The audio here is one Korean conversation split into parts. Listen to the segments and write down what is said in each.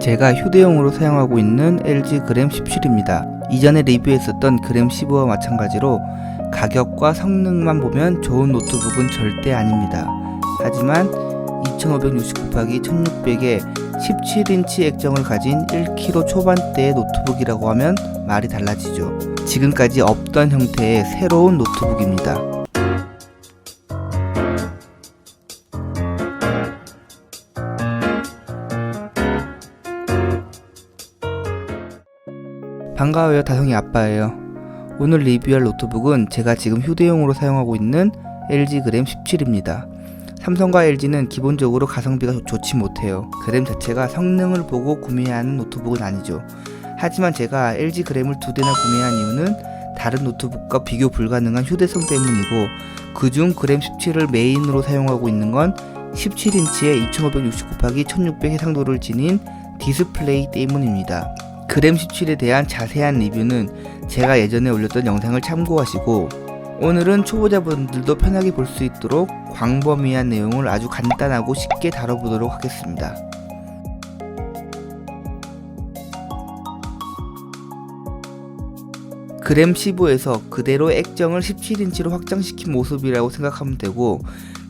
제가 휴대용으로 사용하고 있는 LG 그램 17입니다. 이전에 리뷰했었던 그램 15와 마찬가지로 가격과 성능만 보면 좋은 노트북은 절대 아닙니다. 하지만 2560 곱하기 1600의 17인치 액정을 가진 1kg 초반대의 노트북이라고 하면 말이 달라지죠. 지금까지 없던 형태의 새로운 노트북입니다. 반가워요 다성이 아빠예요. 오늘 리뷰할 노트북은 제가 지금 휴대용으로 사용하고 있는 LG 그램 17입니다. 삼성과 LG는 기본적으로 가성비가 좋- 좋지 못해요. 그램 자체가 성능을 보고 구매해야 하는 노트북은 아니죠. 하지만 제가 LG 그램을 두 대나 구매한 이유는 다른 노트북과 비교 불가능한 휴대성 때문이고 그중 그램 17을 메인으로 사용하고 있는 건 17인치의 2560 곱하기 1600 해상도를 지닌 디스플레이 때문입니다. 그램 17에 대한 자세한 리뷰는 제가 예전에 올렸던 영상을 참고하시고 오늘은 초보자분들도 편하게 볼 수 있도록 광범위한 내용을 아주 간단하고 쉽게 다뤄보도록 하겠습니다. 그램 15에서 그대로 액정을 17인치로 확장시킨 모습이라고 생각하면 되고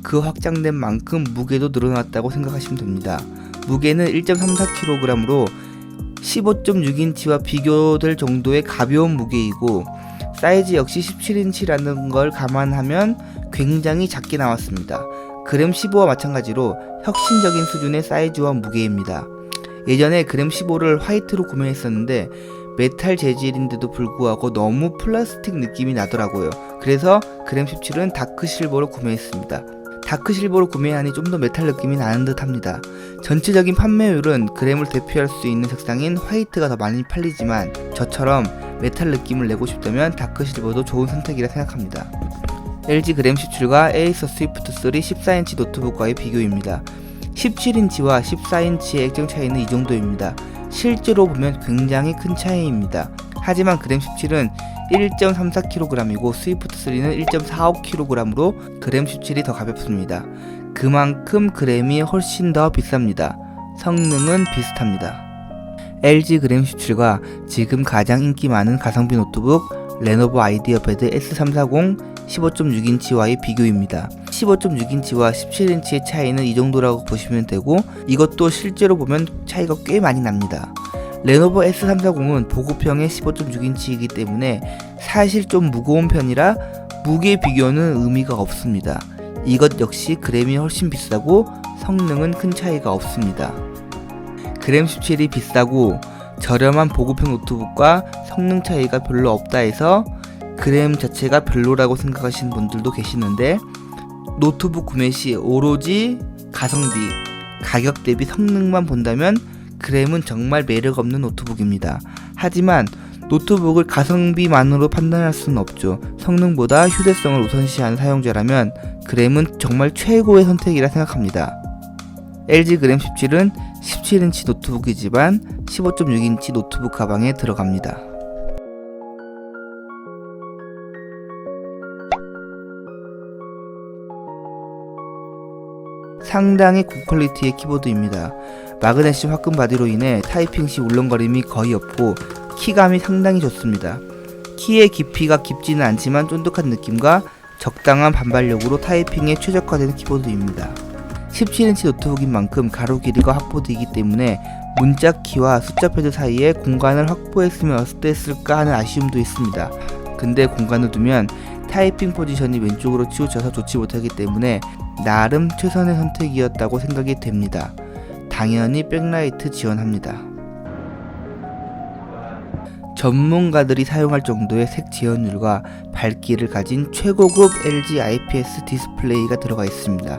그 확장된 만큼 무게도 늘어났다고 생각하시면 됩니다. 무게는 1.34kg으로 15.6인치와 비교될 정도의 가벼운 무게이고 사이즈 역시 17인치라는 걸 감안하면 굉장히 작게 나왔습니다. 그램 15와 마찬가지로 혁신적인 수준의 사이즈와 무게입니다. 예전에 그램 15를 화이트로 구매했었는데 메탈 재질인데도 불구하고 너무 플라스틱 느낌이 나더라고요. 그래서 그램 17은 다크 실버로 구매했습니다. 다크 실버로 구매하니 좀 더 메탈 느낌이 나는 듯 합니다. 전체적인 판매율은 그램을 대표할 수 있는 색상인 화이트가 더 많이 팔리지만 저처럼 메탈 느낌을 내고 싶다면 다크 실버도 좋은 선택이라 생각합니다. LG 그램 17과 에이서 스위프트 3 14인치 노트북과의 비교입니다. 17인치와 14인치의 액정 차이는 이 정도입니다. 실제로 보면 굉장히 큰 차이입니다. 하지만 그램 17은 1.34kg이고 스위프트 3는 1.45kg으로 그램 17이 더 가볍습니다. 그만큼 그램이 훨씬 더 비쌉니다. 성능은 비슷합니다. LG 그램 17과 지금 가장 인기 많은 가성비 노트북 레노버 아이디어 패드 S340 15.6인치와의 비교입니다. 15.6인치와 17인치의 차이는 이 정도라고 보시면 되고 이것도 실제로 보면 차이가 꽤 많이 납니다. 레노버 S340은 보급형의 15.6인치이기 때문에 사실 좀 무거운 편이라 무게 비교는 의미가 없습니다. 이것 역시 그램이 훨씬 비싸고 성능은 큰 차이가 없습니다. 그램 17이 비싸고 저렴한 보급형 노트북과 성능 차이가 별로 없다 해서 그램 자체가 별로라고 생각하시는 분들도 계시는데 노트북 구매 시 오로지 가성비, 가격 대비 성능만 본다면 그램은 정말 매력 없는 노트북입니다. 하지만 노트북을 가성비만으로 판단할 수는 없죠. 성능보다 휴대성을 우선시하는 사용자라면 그램은 정말 최고의 선택이라 생각합니다. LG 그램 17은 17인치 노트북이지만 15.6인치 노트북 가방에 들어갑니다. 상당히 고퀄리티의 키보드입니다. 마그네슘 화끈 바디로 인해 타이핑 시 울렁거림이 거의 없고 키감이 상당히 좋습니다. 키의 깊이가 깊지는 않지만 쫀득한 느낌과 적당한 반발력으로 타이핑에 최적화된 키보드입니다. 17인치 노트북인 만큼 가로 길이가 확보되기 때문에 문자 키와 숫자 패드 사이에 공간을 확보했으면 어땠을까 하는 아쉬움도 있습니다. 근데 공간을 두면 타이핑 포지션이 왼쪽으로 치우쳐서 좋지 못하기 때문에 나름 최선의 선택이었다고 생각이 됩니다. 당연히 백라이트 지원합니다. 전문가들이 사용할 정도의 색 지연율과 밝기를 가진 최고급 LG IPS 디스플레이가 들어가 있습니다.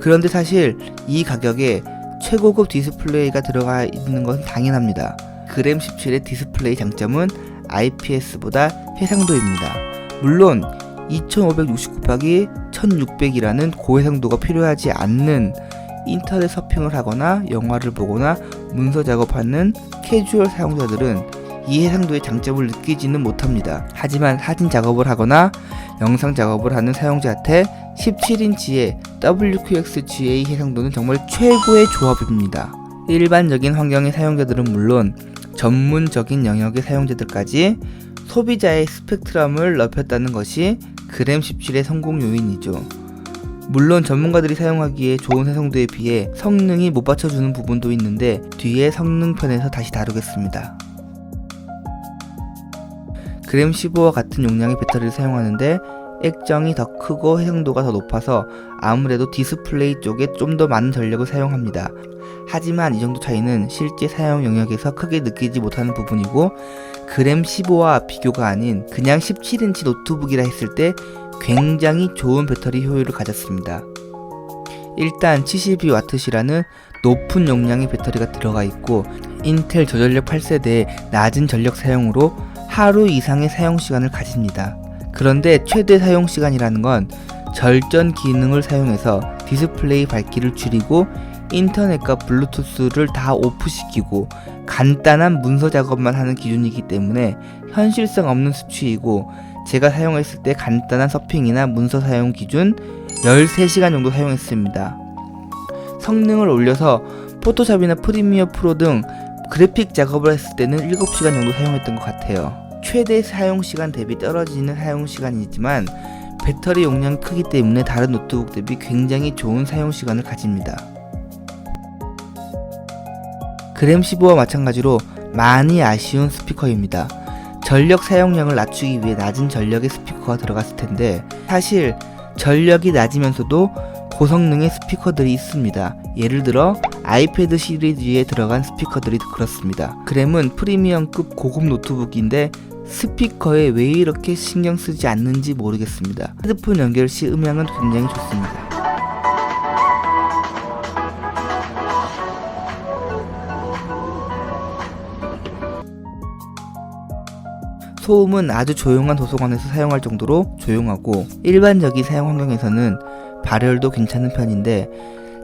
그런데 사실 이 가격에 최고급 디스플레이가 들어가 있는 것은 당연합니다. 그램 17의 디스플레이 장점은 IPS보다 해상도입니다. 물론 2560 곱하기 1600이라는 고해상도가 필요하지 않는 인터넷 서핑을 하거나 영화를 보거나 문서 작업하는 캐주얼 사용자들은 이 해상도의 장점을 느끼지는 못합니다. 하지만 사진 작업을 하거나 영상 작업을 하는 사용자한테 17인치의 WQXGA 해상도는 정말 최고의 조합입니다. 일반적인 환경의 사용자들은 물론 전문적인 영역의 사용자들까지 소비자의 스펙트럼을 넓혔다는 것이 그램 17의 성공 요인이죠. 물론 전문가들이 사용하기에 좋은 해상도에 비해 성능이 못 받쳐주는 부분도 있는데 뒤에 성능 편에서 다시 다루겠습니다. 그램 15와 같은 용량의 배터리를 사용하는데 액정이 더 크고 해상도가 더 높아서 아무래도 디스플레이 쪽에 좀 더 많은 전력을 사용합니다. 하지만 이 정도 차이는 실제 사용 영역에서 크게 느끼지 못하는 부분이고 그램 15와 비교가 아닌 그냥 17인치 노트북이라 했을 때 굉장히 좋은 배터리 효율을 가졌습니다. 일단 72W이라는 높은 용량의 배터리가 들어가 있고 인텔 저전력 8세대의 낮은 전력 사용으로 하루 이상의 사용 시간을 가집니다. 그런데 최대 사용 시간이라는 건 절전 기능을 사용해서 디스플레이 밝기를 줄이고 인터넷과 블루투스를 다 오프시키고 간단한 문서 작업만 하는 기준이기 때문에 현실성 없는 수치이고 제가 사용했을 때 간단한 서핑이나 문서 사용 기준 13시간 정도 사용했습니다. 성능을 올려서 포토샵이나 프리미어 프로 등 그래픽 작업을 했을 때는 7시간 정도 사용했던 것 같아요. 최대 사용 시간 대비 떨어지는 사용 시간이지만 배터리 용량이 크기 때문에 다른 노트북 대비 굉장히 좋은 사용 시간을 가집니다. 그램 15와 마찬가지로 많이 아쉬운 스피커입니다. 전력 사용량을 낮추기 위해 낮은 전력의 스피커가 들어갔을 텐데 사실 전력이 낮으면서도 고성능의 스피커들이 있습니다. 예를 들어 아이패드 시리즈에 들어간 스피커들이 그렇습니다. 그램은 프리미엄급 고급 노트북인데 스피커에 왜 이렇게 신경 쓰지 않는지 모르겠습니다. 헤드폰 연결 시 음향은 굉장히 좋습니다. 소음은 아주 조용한 도서관에서 사용할 정도로 조용하고 일반적인 사용 환경에서는 발열도 괜찮은 편인데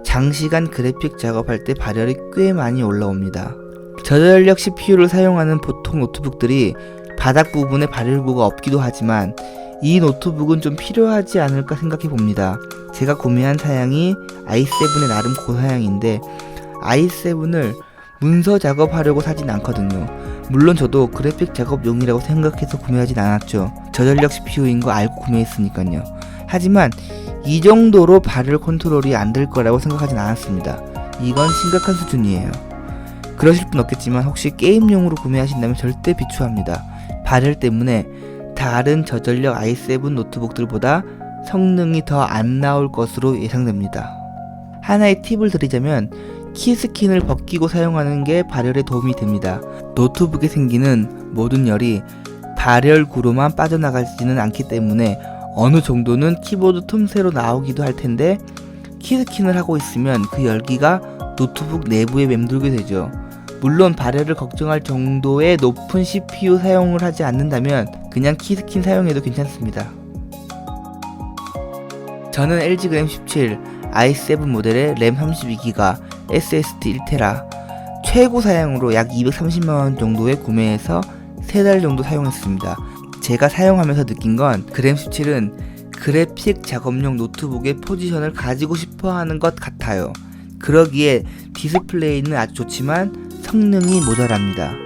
장시간 그래픽 작업할 때 발열이 꽤 많이 올라옵니다. 저전력 CPU를 사용하는 보통 노트북들이 바닥 부분에 발열구가 없기도 하지만 이 노트북은 좀 필요하지 않을까 생각해 봅니다. 제가 구매한 사양이 i7의 나름 고사양인데 i7을 문서 작업하려고 사진 않거든요. 물론 저도 그래픽 작업용이라고 생각해서 구매하진 않았죠. 저전력 CPU인 거 알고 구매했으니까요. 하지만 이 정도로 발열 컨트롤이 안 될 거라고 생각하진 않았습니다. 이건 심각한 수준이에요. 그러실 분 없겠지만 혹시 게임용으로 구매하신다면 절대 비추합니다. 발열 때문에 다른 저전력 i7 노트북들보다 성능이 더 안 나올 것으로 예상됩니다. 하나의 팁을 드리자면 키 스킨을 벗기고 사용하는 게 발열에 도움이 됩니다. 노트북에 생기는 모든 열이 발열구로만 빠져나가지는 않기 때문에 어느 정도는 키보드 틈새로 나오기도 할 텐데 키스킨을 하고 있으면 그 열기가 노트북 내부에 맴돌게 되죠. 물론 발열을 걱정할 정도의 높은 CPU 사용을 하지 않는다면 그냥 키스킨 사용해도 괜찮습니다. 저는 LG 그램 17 i7 모델의 램 32기가 SSD 1테라 최고 사양으로 약 230만원 정도에 구매해서 3달 정도 사용했습니다. 제가 사용하면서 느낀 건 그램 17은 그래픽 작업용 노트북의 포지션을 가지고 싶어 하는 것 같아요. 그러기에 디스플레이는 아주 좋지만 성능이 모자랍니다.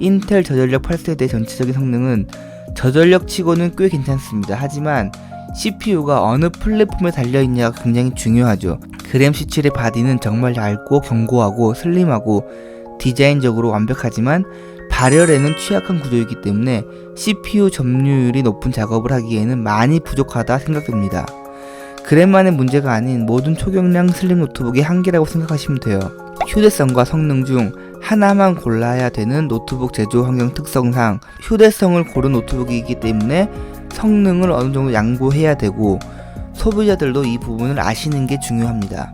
인텔 저전력 8세대 전체적인 성능은 저전력 치고는 꽤 괜찮습니다. 하지만 CPU가 어느 플랫폼에 달려있냐가 굉장히 중요하죠. 그램 17의 바디는 정말 얇고 견고하고 슬림하고 디자인적으로 완벽하지만 발열에는 취약한 구조이기 때문에 CPU 점유율이 높은 작업을 하기에는 많이 부족하다 생각됩니다. 그램만의 문제가 아닌 모든 초경량 슬림 노트북의 한계라고 생각하시면 돼요. 휴대성과 성능 중 하나만 골라야 되는 노트북 제조 환경 특성상 휴대성을 고른 노트북이기 때문에 성능을 어느 정도 양보해야 되고 소비자들도 이 부분을 아시는 게 중요합니다.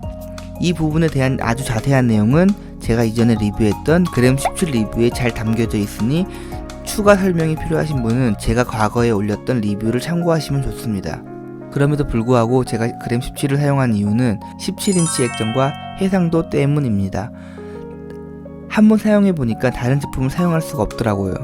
이 부분에 대한 아주 자세한 내용은 제가 이전에 리뷰했던 그램 17 리뷰에 잘 담겨져 있으니 추가 설명이 필요하신 분은 제가 과거에 올렸던 리뷰를 참고하시면 좋습니다. 그럼에도 불구하고 제가 그램 17을 사용한 이유는 17인치 액정과 해상도 때문입니다. 한번 사용해 보니까 다른 제품을 사용할 수가 없더라고요.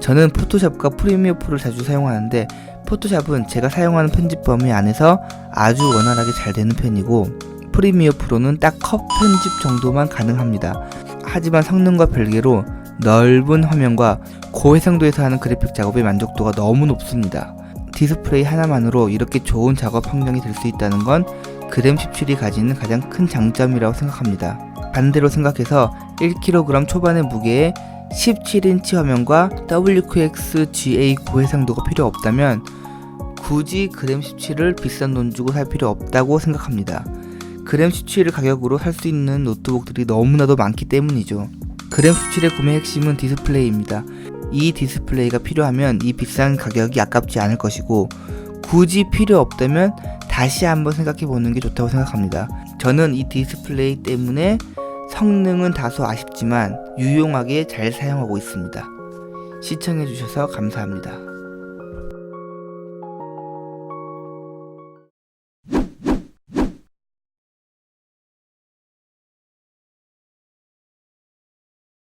저는 포토샵과 프리미어 프로를 자주 사용하는데 포토샵은 제가 사용하는 편집 범위 안에서 아주 원활하게 잘 되는 편이고 프리미어 프로는 딱 컷 편집 정도만 가능합니다. 하지만 성능과 별개로 넓은 화면과 고해상도에서 하는 그래픽 작업의 만족도가 너무 높습니다. 디스플레이 하나만으로 이렇게 좋은 작업 환경이 될 수 있다는 건 그램 17이 가지는 가장 큰 장점이라고 생각합니다. 반대로 생각해서 1kg 초반의 무게에 17인치 화면과 WQXGA 고해상도가 필요 없다면 굳이 그램 17을 비싼 돈 주고 살 필요 없다고 생각합니다. 그램 17을 가격으로 살 수 있는 노트북들이 너무나도 많기 때문이죠. 그램 17의 구매 핵심은 디스플레이입니다. 이 디스플레이가 필요하면 이 비싼 가격이 아깝지 않을 것이고 굳이 필요 없다면 다시 한번 생각해 보는 게 좋다고 생각합니다. 저는 이 디스플레이 때문에 성능은 다소 아쉽지만 유용하게 잘 사용하고 있습니다. 시청해 주셔서 감사합니다.